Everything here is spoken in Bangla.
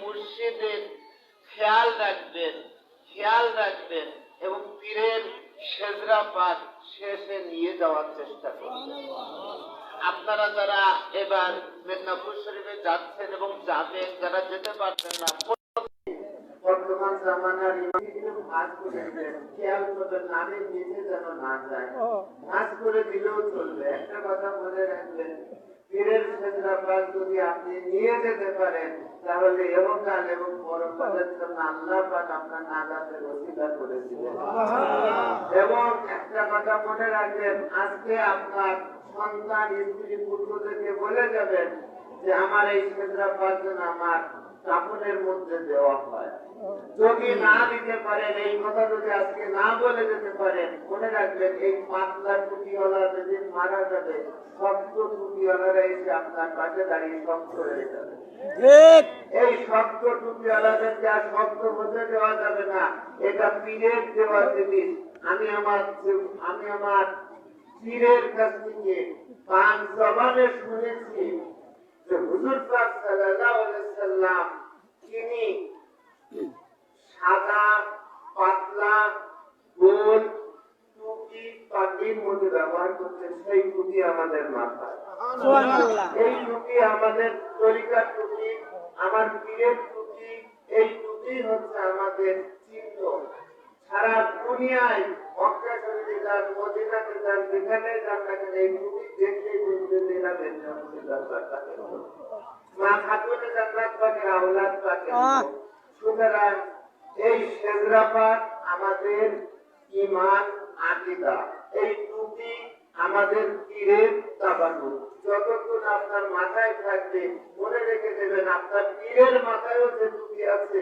মুর্শিদের খেয়াল রাখবেন খেয়াল রাখবেন এবং পীরের সেজরা পাত শেষে নিয়ে যাওয়ার চেষ্টা করবেন। আপনারা যারা এবার মেদিনীপুর শরীফে যাচ্ছেন এবং যাবেন যারা যেতে পারছেন না বর্তমান জামানার ভাগ করে খেয়াল করবেন নামের নিচে যেন না যায়। করে দিলেও চলবে। একটা কথা মনে রাখবেন পীরের সেজরা যদি আপনি নিয়ে যেতে পারেন তাহলে এহকাল এবং পরকালের জন্য আল্লাহ পাক আপনার নাজাতের ওসিলা করে দিবেন এবং একটা কথা মনে রাখবেন আজকে আপনার সন্তান স্ত্রী পুত্রদেরকে বলে যাবেন যে আমার এই সেজরা পাক যেন আমার কাপড়ের মধ্যে দেওয়া হয়। যদি না দিতে পারেন এই কথা যদি আজকে না বলে যেতে পারেন মনে রাখবেন এই পাতলা টুপিওয়ালা যেদিন মারা যাবে শক্ত টুপিওয়ালারা এসে আপনার পাশে দাঁড়িয়ে শক্ত হয়ে যাবে। এই শক্ত টুপিওয়ালাদেরকে আর হতে দেওয়া যাবে না। এটা পীরের দেওয়া জিনিস। আমি আমার আমি আমার পীরের কাছ থেকে পাঁচ জবানে শুনেছি যে হুজুর পাক সাল্লাল্লাহু আলাইহি সাল্লাম তিনি সাদা পাতলা গোল পাটির মধ্যে ব্যবহার করতেন সেই টুপি আমাদের মাথায়। এই টুপি আমাদের তরিকার টুপি আমার পীরের টুপি এই টুপি হচ্ছে আমাদের চিহ্ন। সারা দুনিয়ায় মক্কা শরীফে যান মদিনাতে যান যেখানে যান না কেন এই টুপি দেখলে বুঝতে মা খাতুনে জান্নাত পাকে আওলাদ পাকে সুতরাং এই সেজরাপাত আমাদের ইমান আকিদা। এই দুটি আমাদের তীরের তাবানু যতক্ষণ আপনার মাথায় থাকবে, মনে রেখে দেবেন আপনার তীরের মাথায়ও যে টুপি আছে।